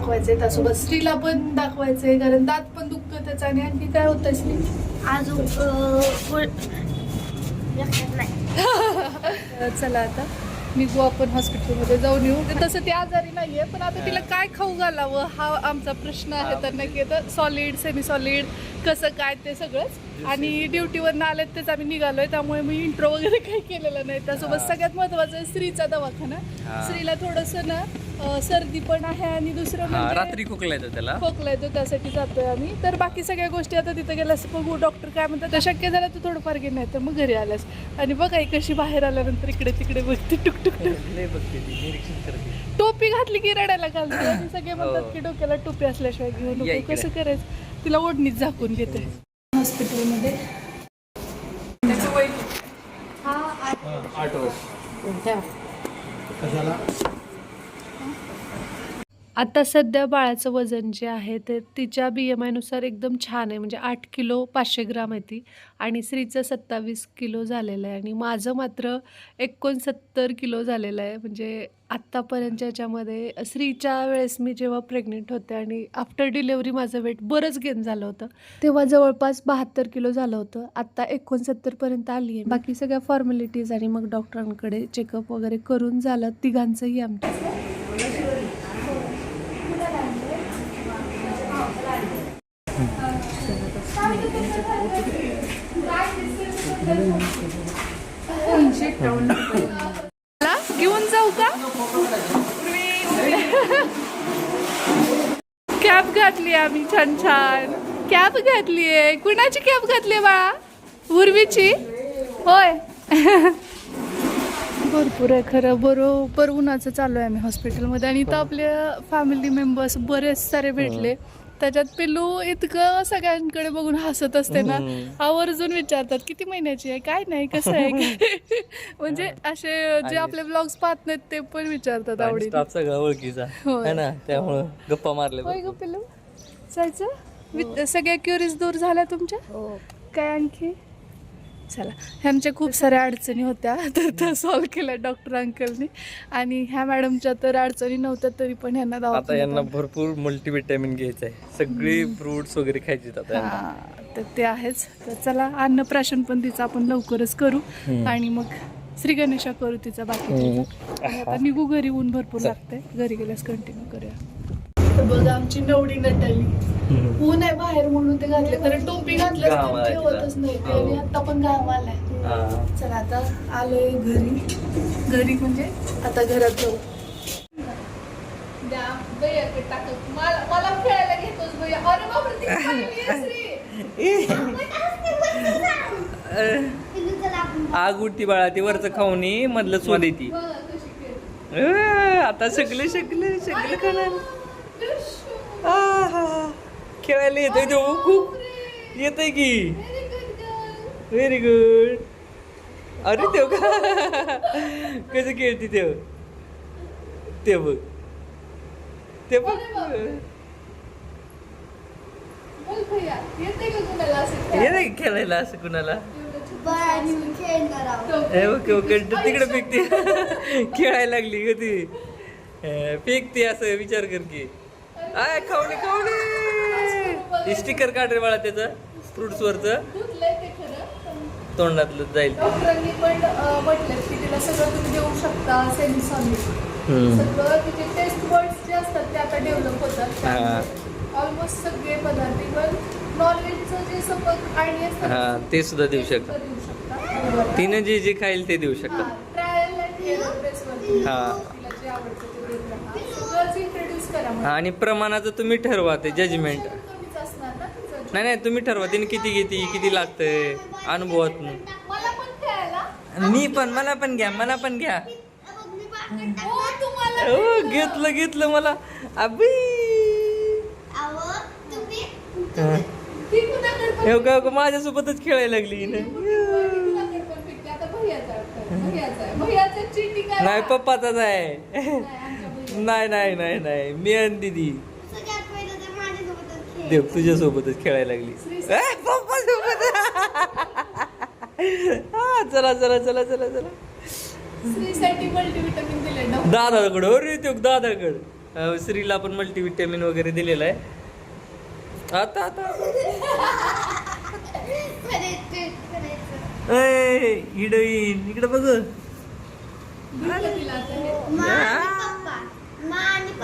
दाखवायचंय त्यासोबत स्त्रीला पण दाखवायचंय कारण दात पण दुखतं त्याचं आणि आणखी काय होतंय स्त्री अजून अं, चला आता. निघू आपण हॉस्पिटलमध्ये जाऊन येऊ. तसं ती आजारी नाहीये पण आता तिला काय खाऊ घालावं हा आमचा प्रश्न आहे. तर नक्की तर सॉलिड सेमी सॉलिड कसं काय ते सगळंच. आणि ड्युटीवर आलेत तेच आम्ही निघालोय त्यामुळे मी इंट्रो वगैरे काही केलेलं नाही. त्यासोबत सगळ्यात महत्वाचं आहे स्त्रीचा दवाखाना. स्त्रीला थोडस ना सर्दी पण आहे आणि दुसरं हा म्हणजे रात्री खोकला येतो त्याला. खोकला येतो त्यासाठी जातोय आम्ही. तर बाकी सगळ्या गोष्टी आता तिथं गेल्यास बघू डॉक्टर काय म्हणतात तर शक्य झालं तर थोडंफार घे नाही तर मग घरी आल्यास. आणि बघ आई कशी बाहेर आल्यानंतर इकडे तिकडे बघते टुक टुक टोपी घातली की रडायला घालते. आणि सगळे म्हणतात की डोक्याला टोपी असल्याशिवाय घेऊ या नको इकडे. कसं करायचं? तिला ओढणीच झाकून घेते. हॉस्पिटलमध्ये. त्याचं वय किती? हा आठ वर्ष. आता सध्या बाळाचं वजन जे आहे ते तिच्या बी एम आयनुसार एकदम छान आहे. म्हणजे आठ किलो पाचशे ग्राम आहे ती. आणि स्त्रीचं सत्तावीस किलो झालेलं आहे. आणि माझं मात्र एकोणसत्तर किलो झालेलं आहे. म्हणजे आत्तापर्यंतच्या याच्यामध्ये स्त्रीच्या वेळेस मी जेव्हा प्रेग्नेंट होते आणि आफ्टर डिलेवरी माझं वेट बरंच गेन झालं होतं तेव्हा जवळपास बहात्तर किलो झालं होतं. आत्ता एकोणसत्तरपर्यंत आली आहे बाकी सगळ्या फॉर्मॅलिटीज आणि मग डॉक्टरांकडे चेकअप वगैरे करून झालं. तिघांचंही आमच्या घेऊन जाऊ का? कॅब घातली आम्ही छान छान. कॅब घातली आहे. कुणाची कॅब घातली आहे बाळा? उर्वीची? होय. भरपूर आहे खरं बरोबर उन्हाचं चालू आहे आम्ही हॉस्पिटलमध्ये आणि इथं आपल्या फॅमिली मेंबर्स बरेच सारे भेटले. त्याच्यात पिल्लू इतकं सगळ्यांकडे बघून हसत असते ना आवर्जून विचारतात किती महिन्याची आहे? काय नाही कसं आहे? काय? म्हणजे असे जे आपले ब्लॉग्स पाहत नाहीत ते पण विचारतात आवडीने. स्टाफ सगळा ओळखीचा. होय. है ना? त्यामुळं गप्पा मारले होय ग पिल्लू? जायचं? वि- सगळ्या क्युरीज दूर झाल्या तुमच्या? काय आणखी? चला. ह्यांच्या खूप साऱ्या अडचणी होत्या. तर त्या सॉल्व्ह केल्या डॉक्टर अंकलनी आणि ह्या मॅडमच्या तर अडचणी नव्हत्या तरी पण ह्यांना आता दवाखान्यात यांना भरपूर मल्टीविटॅमिन घ्यायचं आहे. सगळी फ्रुट्स वगैरे खायचे आता यांना. हा, तर ते आहेच. तर चला अन्नप्राशन पण तिचं आपण लवकरच करू. आणि मग श्री गणेशा करू तिचा बाकी आता निघू घरी ऊन भरपूर लागते घरी गेल्यास कंटिन्यू करूया. तर बघा आमची नवडी नटली. ऊन आहे बाहेर म्हणून ते घातले कारण टोपी आलाय ठेवतच नाही ते हो. आणि आता पण घाम आलाय हा. चला आता आलोय घरी. घरी म्हणजे आता घरात जाऊ. मला खेळायला घेतोस भैया. अरे. आग उठती बाळा ती वरचं खाऊन ये, मधलं स्वाद येते बघा कशी खेळते. आता सगळे सगळे सगळे खाणार. खेळायला येतोय तो. खूप की. Very good girl. Very good अरे तेव का. कसं खेळते तेव ते बघ. ते बघ. येते का खेळायला? असं कुणाला? तिकडे फेकते. खेळायला लागली ग ती. अं, फेकते असं विचार कर की. आय खावले खावले! स्टिकर काढ रे बाळा त्याचं फ्रुट्स वरचं. तोंडातलं जाईल. ते. डॉक्टरांनी पण अं, म्हटलं की तिला सगळं तुम्ही देऊ शकता सेमी सॉलिड सगळं तिचे टेस्ट वर्ड्स जे असतात ते आता डेव्हलप होतात. ऑलमोस्ट सगळे पदार्थ इव्हन नॉनव्हेजचं जे सपक आणि असतात हा ते सुद्धा देऊ शकता. तिनं जे जे खाईल ते देऊ शकता. ट्रायल हा. तिला जे आवडतं ते देत राहा सगळंच इंट्रोड्यूस करा. आणि प्रमाणाचं तुम्ही ठरवा ते जजमेंट कमीच असणार ना तुझं. नाही नाही तुम्ही ठरवा तिने किती घेते किती लागतंय अनुभवात मला पण खेळायला मी पण मला पण घ्या मला पण घ्या. हो तुम्हाला हो घेतलं घेतलं मला. हा. हे का माझ्यासोबतच खेळायला लागली. नाही पप्पाचाच आहे. नाही. नाही नाही नाही. मी आणि दीदी. देव तुझ्यासोबतच खेळायला लागली. पप्पा सोबत हा चला चला चला चला चला. दादाकडं हो रे तो दादाकडं श्रीला पण मल्टीव्हिटॅमिन वगैरे दिलेलं आहे. आता आता. हिडोईन इकडे बघ.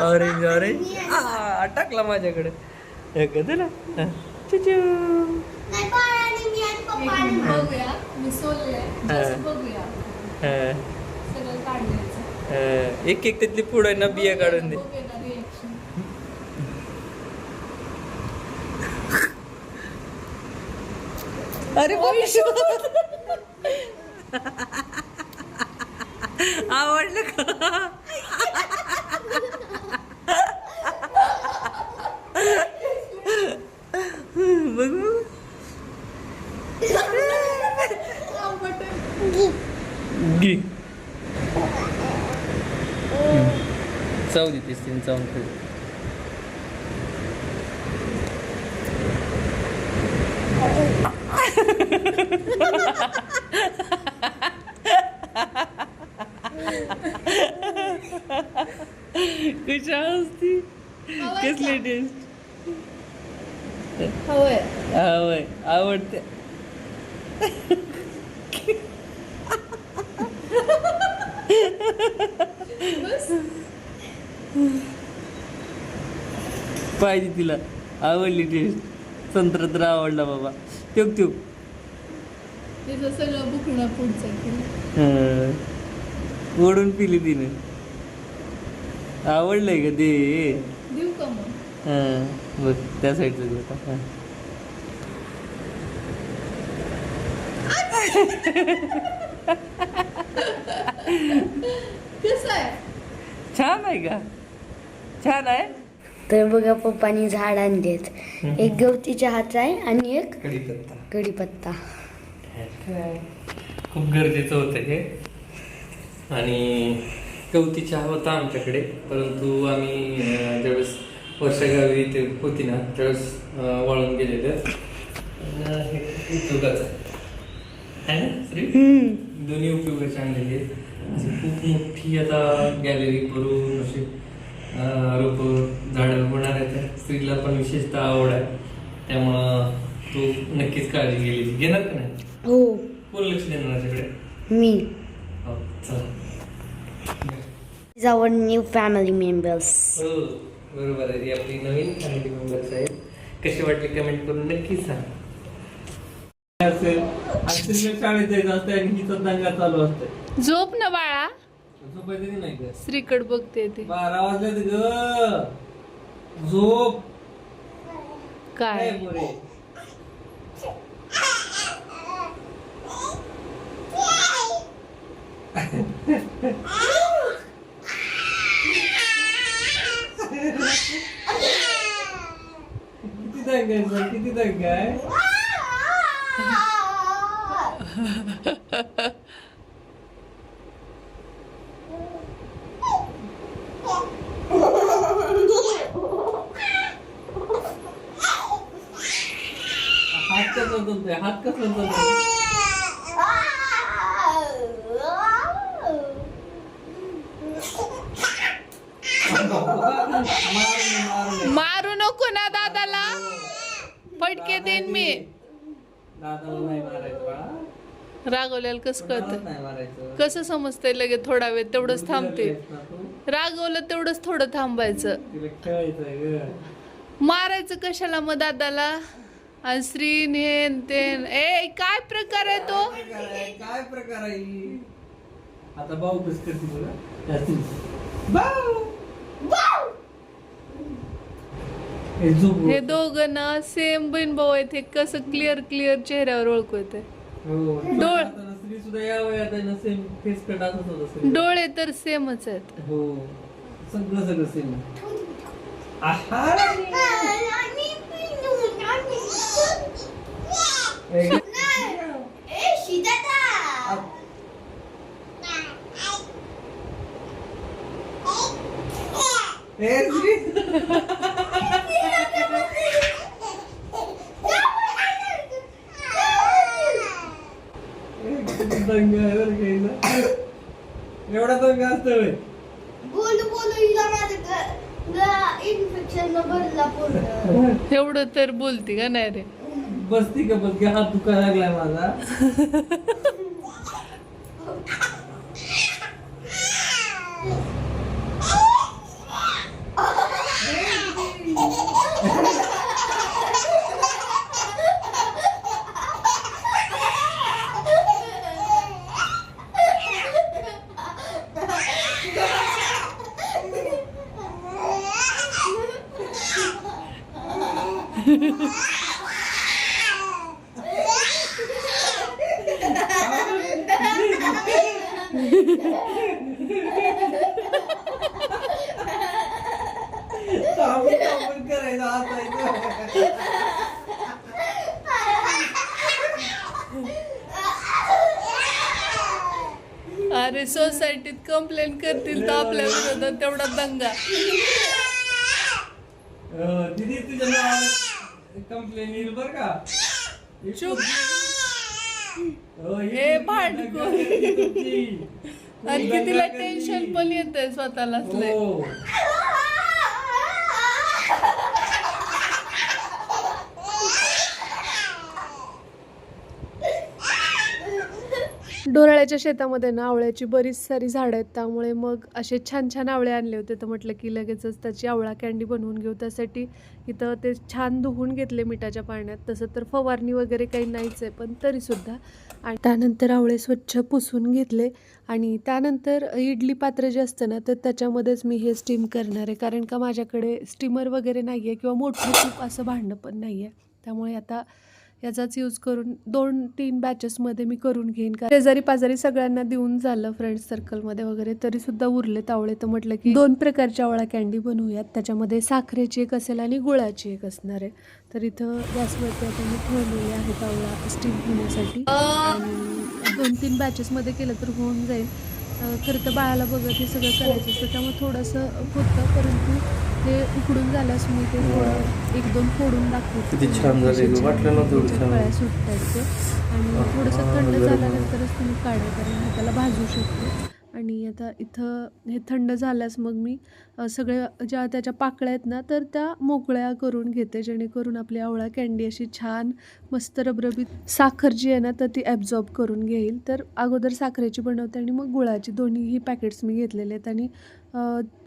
ऑरेंज ऑरेंज टाकला माझ्याकडे. हे. चुचू. आणि एक हा. हा, हा. एक एक त्यातली पुढे ना बिया काढून दे. ना. अरे आवडलं का बघू आंबट आहे. घे चाव देतेस तिने चावून खाली कशा असती कसली टेस्ट हवंय आवय आवडते बस पाहिजे तिला. आवडली टेस्ट संत्र तर आवडला बाबा. त्योक त्योक तिचं सगळं बुकणं पुढचं केलं हं. ओढून पिली तिने. आवडलंय का ते? देऊ का मग? हं. बघ त्या साईडचं. कसं आहे? छान आहे का? छान आहे? तर बघा पप्पानी झाड आणलेत. एक गवती चहाचा आहे आणि एक कढीपत्ता. कढीपत्ता. खूप गरजेचं होतं हे. आणि गवती चहा होता आमच्याकडे परंतु आम्ही ज्यावेळेस वर्षागावी ते होती ना त्यावेळेस वाळून गेलेलं. हे उपयोगाचं आहे. ना दोन्ही उपयोगाचे आणलेले. खूप मोठी आता गॅलरी करून असे रोप झाडं होणार आहे त्या स्त्रीला पण विशेषतः आवड आहे. त्यामुळं तू नक्कीच काळजी गेली घेणार का नाही? हो. कोण लक्ष देणार त्याच्याकडे मी. हो चला. Is our new family members हो बरोबर आहे. ही आपली नवीन फॅमिली मेंबर्स आहेत. कशी वाटली कमेंट करून नक्की सांग. असेल? असेल शाळेत जायचं असतं आणि हिचा दंगा चालू असते झोप ना बाळा. झोपायचं नाही का श्रीकड बघते ते. बारा वाजलेत ग. झोप. काय? काय पोरे किती दंगा आहे सर? किती दंगा आहे हात कसा चालतोय हात कसा चालतोय मारू नको ना दादाला. फटके देईन मी. रागवल्याला कसं कळतं? कसं समजतंय लगेच थोडा वेळ? तेवढंच थांबते. तू? रागवलं तेवढंच थोडं थांबायचं. मारायचं कशाला मग दादाला? आणि श्री नेन तेन ए काय प्रकार आहे तो? काय प्रकार आहे? ही? आता भाऊ कस करते भाऊ! हे हे दोघं ना सेम बहीण भाऊ आहेत. हे कसं क्लिअर क्लिअर चेहऱ्यावर ओळखू येते हो. डोळ- आता ना स्त्री सुद्धा या वयात आहे ना सेम फेस कट असत होतं स्त्री. डोळे तर सेमच आहेत. हो. सगळं सगळं सेम आहा! एवढा दंगा असतो एवढं तर बोलती का नाही रे? बसती का बस? हात दुखायला लागलाय माझा. करायचं अरे सोसायटीत कंप्लेंट करतील तर आपल्या विरोधात तेवढा दंगा. दिदी तुझ्या कंप्लेन येईल बर का? चुप. हो, हे भांडखोर. तुमची. आणखी तिला टेन्शन पण येतंय स्वतःलाच लय हो डोराळ्याच्या शेतामध्ये ना आवळ्याची बरीच सारी झाडं आहेत. त्यामुळे मग असे छान छान आवळे आणले होते. तर म्हटलं की लगेचच त्याची आवळा कॅन्डी बनवून घेऊ. त्यासाठी इथं ते छान धुवून घेतले मिठाच्या पाण्यात. तसं तर फवारणी वगैरे काही नाहीच आहे पण तरीसुद्धा. आणि त्यानंतर आवळे स्वच्छ पुसून घेतले. आणि त्यानंतर इडली पात्र जे असतं ना तर त्याच्यामध्येच मी हे स्टीम करणार आहे. कारण का माझ्याकडे स्टीमर वगैरे नाही आहे किंवा मोठं खूप असं भांडं पण नाही आहे त्यामुळे आता याचाच यूज करून दोन तीन बॅचेसमध्ये मी करून घेईन. कारण शेजारी पाजारी सगळ्यांना देऊन झालं फ्रेंड्स सर्कलमध्ये वगैरे तरी सुद्धा उरले तावळे तर म्हटलं की दोन प्रकारच्या आवळा कॅन्डी बनवूयात. त्याच्यामध्ये साखरेची एक असेल आणि गुळाची एक असणार आहे. तर इथं गॅसवरती आता मी ठेवलेले आहेत आवळा स्टीम होण्यासाठी आणि दोन तीन बॅचेसमध्ये केलं तर होऊन जाईल. खरं तर बाळाला बघत हे सगळं करायचं असतं. त्यामुळे थोडंसं होतं परंतु ते उकडून झाल्यास मी ते एक दोन फोडून दाखवते. किती छान झाले. वाटलं नव्हतं एवढं छान. ते. आणि थोडंसं थंड झाल्यानंतरच तुम्ही काढा कारण हाताला भाजू शकतो. आणि आता इथं हे थंड झाल्यास मग मी सगळ्या ज्या त्याच्या पाकळ्या आहेत ना तर त्या मोकळ्या करून घेते जेणेकरून आपली आवळा कँडी अशी छान मस्त रबरबीत साखर जी आहे ना तर ती ॲब्झॉर्ब करून घेईल. तर अगोदर साखरेची बनवते आणि मग गुळाची दोन्हीही पॅकेट्स मी घेतलेले आहेत. आणि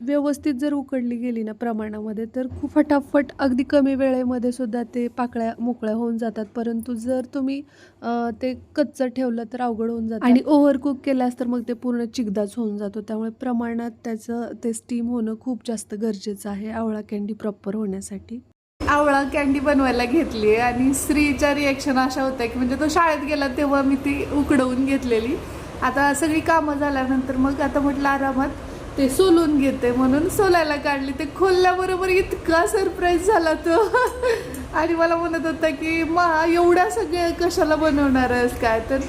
व्यवस्थित जर उकडली गेली ना प्रमाणामध्ये तर खूप फटाफट अगदी कमी वेळेमध्ये सुद्धा ते पाकळ्या मोकळ्या होऊन जातात. परंतु जर तुम्ही ते कच्चं ठेवलं तर अवघड होऊन जातं. आणि ओव्हर कुक केल्यास तर मग ते पूर्ण चिकदाच होऊन जातो. त्यामुळे प्रमाणात त्याचं ते स्टीम होणं खूप जास्त गरजेचं आहे आवळा कॅन्डी प्रॉपर होण्यासाठी. आवळा कॅन्डी बनवायला घेतली आणि स्त्रीच्या रिॲक्शन अशा होत्या की म्हणजे तो शाळेत गेला तेव्हा मी ती उकडवून घेतलेली. आता सगळी कामं झाल्यानंतर मग आता म्हटलं आरामात ते सोलून घेते. म्हणून सोलायला काढली. ते खोलल्याबरोबर इतका सरप्राईज झाला तो. आणि मला म्हणत होता की मा एवढ्या सगळ्या कशाला बनवणार आहेस काय? तर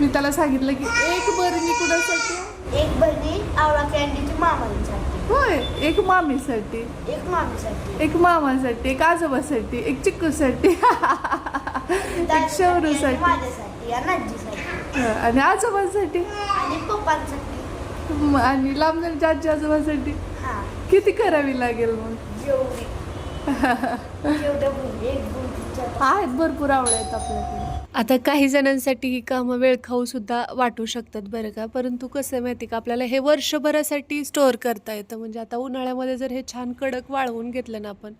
मी त्याला सांगितलं की एक बरणी कुणासाठी? एक बहिणी आवळा कॅन्डीची मामांसाठी होय एक मामीसाठी. एक मामीसाठी. एक मामासाठी एक आजोबासाठी एक चिक्कूसाठी. एक शौरूसाठी. आणि आजोबासाठी? आणि पप्पांसाठी. आणि आजी आजोबासाठी? किती करावी लागेल मग? जेवढी. आहेत भरपूर आवड आहेत आपल्याकडे. आता काही जणांसाठी ही कामं वेळखाऊ सुद्धा वाटू शकतात बरं का परंतु कसं आहे माहिती का आपल्याला हे वर्षभरासाठी स्टोअर करता येतं. म्हणजे आता उन्हाळ्यामध्ये जर हे छान कडक वाळवून घेतलं ना आपण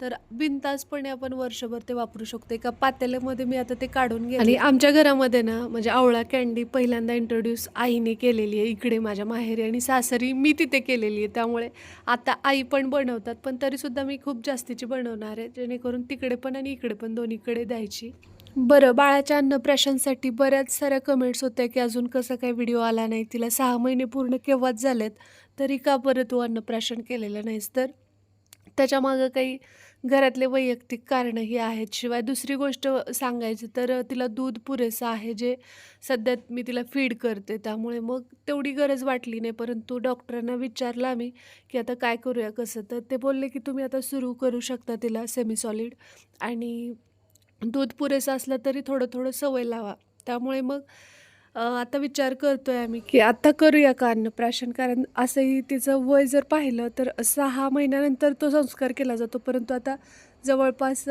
तर बिनतासपणे आपण वर्षभर ते वापरू शकतो. एका पातेल्यामध्ये मी आता ते काढून घेते आणि आमच्या घरामध्ये ना म्हणजे आवळा कॅन्डी पहिल्यांदा इंट्रोड्यूस आईने केलेली आहे. इकडे माझ्या माहेरी आणि सासरी मी तिथे केलेली आहे. त्यामुळे आता आई पण बनवतात पण तरीसुद्धा मी खूप जास्तीची बनवणार आहे. जेणेकरून तिकडे पण आणि इकडे पण दोन्हीकडे द्यायची. बरं बाळाच्या अन्नप्राशनसाठी बऱ्याच साऱ्या कमेंट्स होत्या की अजून कसं काय व्हिडिओ आला नाही तिला सहा महिने पूर्ण केव्हाच झालेत तरी का बरं तू अन्नप्राशन केलेलं नाहीस? तर त्याच्यामागं काही घरातले वैयक्तिक कारणंही आहेत. शिवाय दुसरी गोष्ट सांगायची तर तिला दूध पुरेसं आहे जे सध्या मी तिला फीड करते. त्यामुळे मग तेवढी गरज वाटली नाही. परंतु डॉक्टरांना विचारलं आम्ही की आता काय करूया कसं? तर ते बोलले की तुम्ही आता सुरू करू शकता तिला सेमीसॉलिड आणि दूध पुरेसं असलं तरी थोडं थोडं सवय लावा. त्यामुळे मग आता विचार करतोय आम्ही की आता करूया का अन्नप्राशन कारण असंही तिचं वय जर पाहिलं तर सहा महिन्यानंतर तो संस्कार केला जातो. परंतु आता जवळपास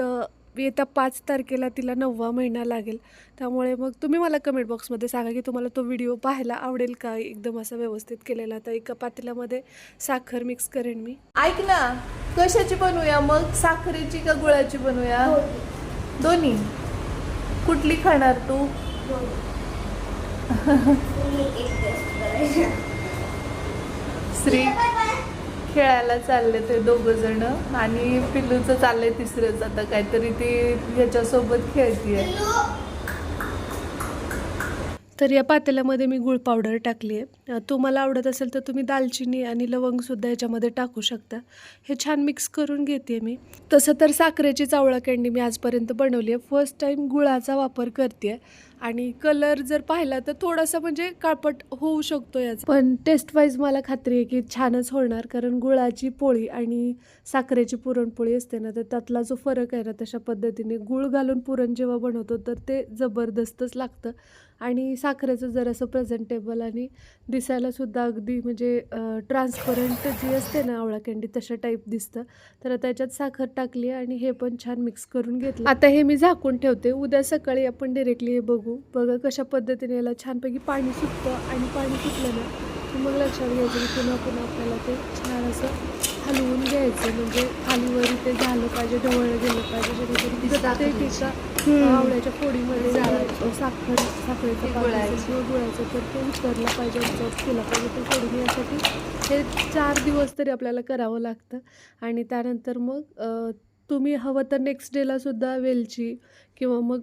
येत्या पाच तारखेला तिला नववा महिना लागेल. त्यामुळे मग तुम्ही मला कमेंट बॉक्समध्ये सांगा की तुम्हाला तो व्हिडिओ पाहायला आवडेल का? एकदम असा व्यवस्थित केलेला. आता एका पातेल्यामध्ये साखर मिक्स करेन मी. ऐक ना कशाची बनवूया मग? साखरेची का गुळाची बनवूया? दोन्ही. कुठली खाणार तू? श्री खेळायला चालले ते दोघं जण आणि पिल्लूचं चाललंय तिसरंच. आता काहीतरी ती ह्याच्यासोबत खेळतीये. तर या पातेल्यामध्ये मी गुळ पावडर टाकली आहे. तुम्हाला आवडत असेल तर तुम्ही दालचिनी आणि लवंगसुद्धा याच्यामध्ये टाकू शकता. हे छान मिक्स करून घेते मी. तसं तर साखरेची चावळा कँडी मी आजपर्यंत बनवली आहे. फर्स्ट टाईम गुळाचा वापर करते आणि कलर जर पाहिला तर थोडासा म्हणजे काळपट होऊ शकतो याचा. पण टेस्ट वाईज मला खात्री आहे की छानच होणार. कारण गुळाची पोळी आणि साखरेची पुरणपोळी असते ना तर त्यातला जो फरक आहे ना तशा पद्धतीने गुळ घालून पुरण जेव्हा बनवतो तर ते जबरदस्तच लागतं. आणि साखरेचं जरासं प्रेझेंटेबल आणि दिसायला सुद्धा अगदी म्हणजे ट्रान्सपरंट जी असते ना आवळा कँडी तशा टाईप दिसतं. तर आता याच्यात साखर टाकली आणि हे पण छान मिक्स करून घेतलं. आता हे मी झाकून ठेवते. उद्या सकाळी आपण डिरेक्टली हे बघू. बघा कशा पद्धतीने याला छानपैकी पाणी सुटतं आणि पाणी सुटलं ना मग लक्षात घ्यायचं की पुन्हा पुन्हा आपल्याला ते छान असं हलवून घ्यायचं. म्हणजे खालीवर ते झालं पाहिजे ढवळलं गेलं पाहिजे जेणेकरून प्रत्येक एका आवळ्याच्या फोडीमध्ये साखर साखरेचं असेल किंवा गुळाचं तर ते उतरलं पाहिजे absorb केलं पाहिजे. ते फोडून यासाठी हे चार दिवस तरी आपल्याला करावं लागतं. आणि त्यानंतर मग तुम्ही हवं तर नेक्स्ट डेला सुद्धा वेलची किंवा मग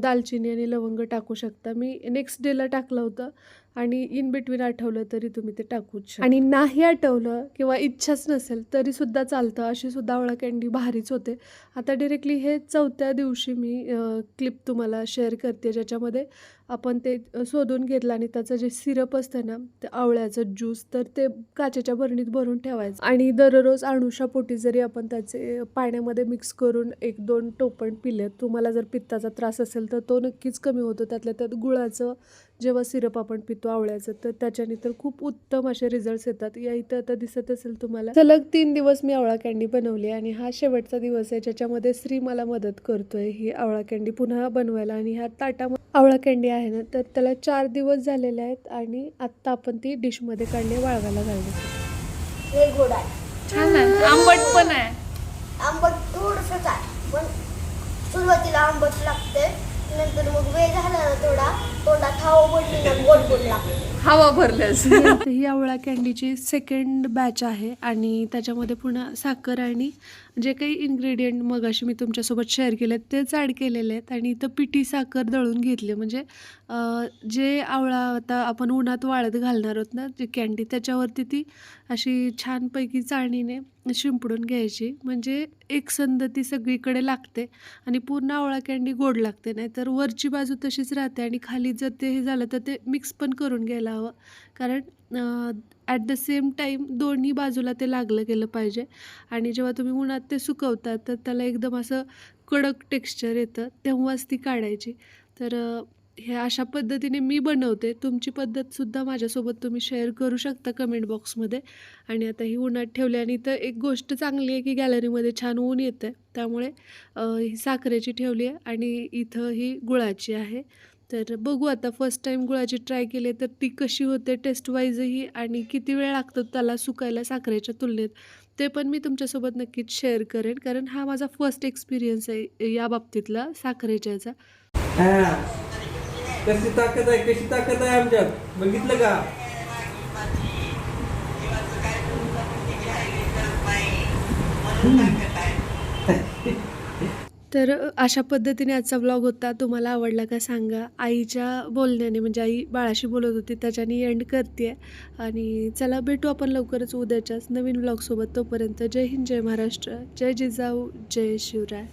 दालचिनी आणि लवंग टाकू शकता. मी नेक्स्ट डेला टाकलं होतं. आणि इन बिटवीन आठवलं तरी तुम्ही ते टाकूच शकता. आणि नाही आठवलं किंवा इच्छाच नसेल तरी सुद्धा चालतं. अशी सुद्धा ओळख कँडी भारीच होते. आता डिरेक्टली हे चौथ्या दिवशी मी क्लिप तुम्हाला शेअर करते ज्याच्यामध्ये आपण ते शोधून घेतलं आणि त्याचं जे सिरप असतं ना ते आवळ्याचं ज्यूस तर ते काचेच्या भरणीत भरून ठेवायचं. आणि दररोज अणुशापोटी जरी आपण त्याचे पाण्यामध्ये मिक्स करून एक दोन टोपण पिले तुम्हाला जर पित्ताचा त्रास असेल तर तो नक्कीच कमी होतो. त्यातल्या त्यात गुळाचं जेव्हा सिरप आपण पितो आवळ्याचं तर त्याच्याने तर खूप उत्तम असे रिझल्ट्स येतात. या इथं आता दिसत असेल तुम्हाला. सलग तीन दिवस मी आवळा कँडी बनवली आणि हा शेवटचा दिवस आहे ज्याच्यामध्ये श्री मला मदत करतोय. ही आवळा कँडी पुन्हा बनवायला आणि ह्या ताटामध्ये आवळा कँडी आहे ना तर त्याला चार दिवस झालेले आहेत आणि आत्ता आपण ती डिशमध्ये काढली वाळवायला घालण्यासाठी. हे गोड आहे. छान आहे. आंबट पण आहे. आंबट थोडंसंच आहे पण सुरुवातीला आंबट लागते नंतर मग वेळ झाला ना थोडा तोंडात हवा पडली ना गोड गोड लागते हवा भरल्यास. ही ही आवळा कँडीची सेकंड बॅच आहे आणि त्याच्यामध्ये पुन्हा साखर आणि जे काही इन्ग्रेडियंट मगाशी मी तुमच्यासोबत शेअर केले तेच ॲड केलेले आहेत आणि इथं पिठी साखर दळून घेतली. म्हणजे जे आवळा आता आपण उन्हात वाळत घालणार आहोत ना जी कँडी त्याच्यावरती ती अशी छानपैकी चाळणीने शिंपडून घ्यायची. म्हणजे एकसंध ती सगळीकडे लागते आणि पूर्ण आवळा कँडी गोड लागते. नाही तर वरची बाजू तशीच राहते आणि खाली जर ते हे झालं तर ते मिक्स पण करून घ्यायला हवं कारण ॲट द सेम टाईम दोन्ही बाजूला ते लागलं गेलं पाहिजे. आणि जेव्हा तुम्ही उन्हात ते सुकवता तर त्याला एकदम असं कडक टेक्स्चर येतं तेव्हाच ती काढायची. तर हे अशा पद्धतीने मी बनवते. तुमची पद्धतसुद्धा माझ्यासोबत तुम्ही शेअर करू शकता कमेंट बॉक्समध्ये आणि आता ही उन्हात ठेवली आणि इथं एक गोष्ट चांगली आहे की गॅलरीमध्ये छान ऊन येतं त्यामुळे ही साखरेची ठेवली आहे आणि इथं ही गुळाची आहे. तर बघू आता फर्स्ट टाईम गुळाची ट्राय केली तर ती कशी होते टेस्ट वाईजही आणि किती वेळ लागतो त्याला सुकायला साखरेच्या तुलनेत ते पण मी तुमच्यासोबत नक्कीच शेअर करेन. कारण हा माझा फर्स्ट एक्सपिरियन्स आहे या बाबतीतला साखरेच्या याचा हा. कशी ताकद आहे कशी ताकद आहे आमच्यात? बघितलं का? तर अशा पद्धतीने आजचा व्लॉग होता. तुम्हाला आवडला का सांगा. आईच्या बोलण्याने म्हणजे आई बाळाशी बोलत होती त्याच्याने एंड करते आणि चला भेटू आपण लवकरच उद्याच्याच नवीन व्लॉगसोबत तोपर्यंत जय हिंद जय महाराष्ट्र जय जिजाऊ जय शिवराय.